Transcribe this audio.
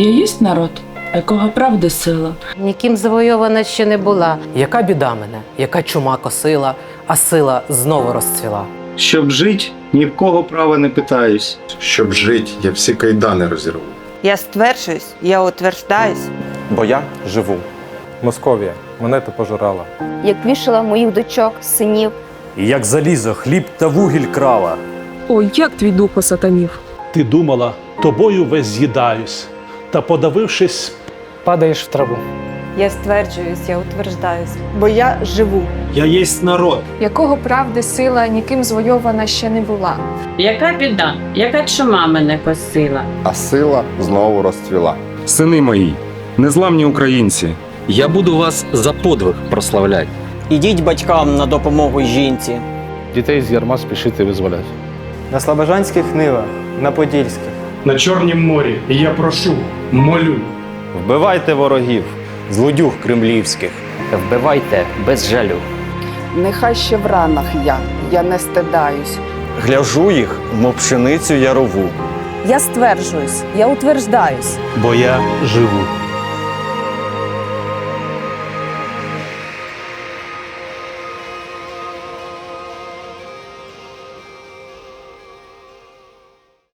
Є єсть народ, якого правди сила. Ніким завойована ще не була. Яка біда мене, яка чума косила, а сила знову розцвіла. Щоб жить, ні в кого права не питаюсь. Щоб жить, я всі кайдани розірву. Я стверджуюсь, я утверждаюсь. бо я живу. Московія, мене ти пожирала. як вішала моїх дочок, синів. І як залізо, хліб та вугіль крала. Ой, як твій дух осатанів. Ти думала, тобою весь з'їдаюсь, та подавившись, Падаєш в траву. Я стверджуюсь, я утверждаюсь, бо я живу. Я єсть народ. Якого правди сила ніким звойована ще не була. Яка біда, яка чума мене косила. А сила знову розцвіла. Сини мої, незламні українці, я буду вас за подвиг прославляти. Ідіть батькам на допомогу жінці. дітей з ярма спішити визволяти. На слобожанських нивах, на подільських. На Чорнім морі я прошу, молю. Вбивайте ворогів, злодюг кремлівських. Вбивайте без жалю. Нехай ще в ранах я, я не стидаюсь. Гляжу їх, мов пшеницю ярову. Я стверджуюсь, я утверждаюсь. Бо я живу.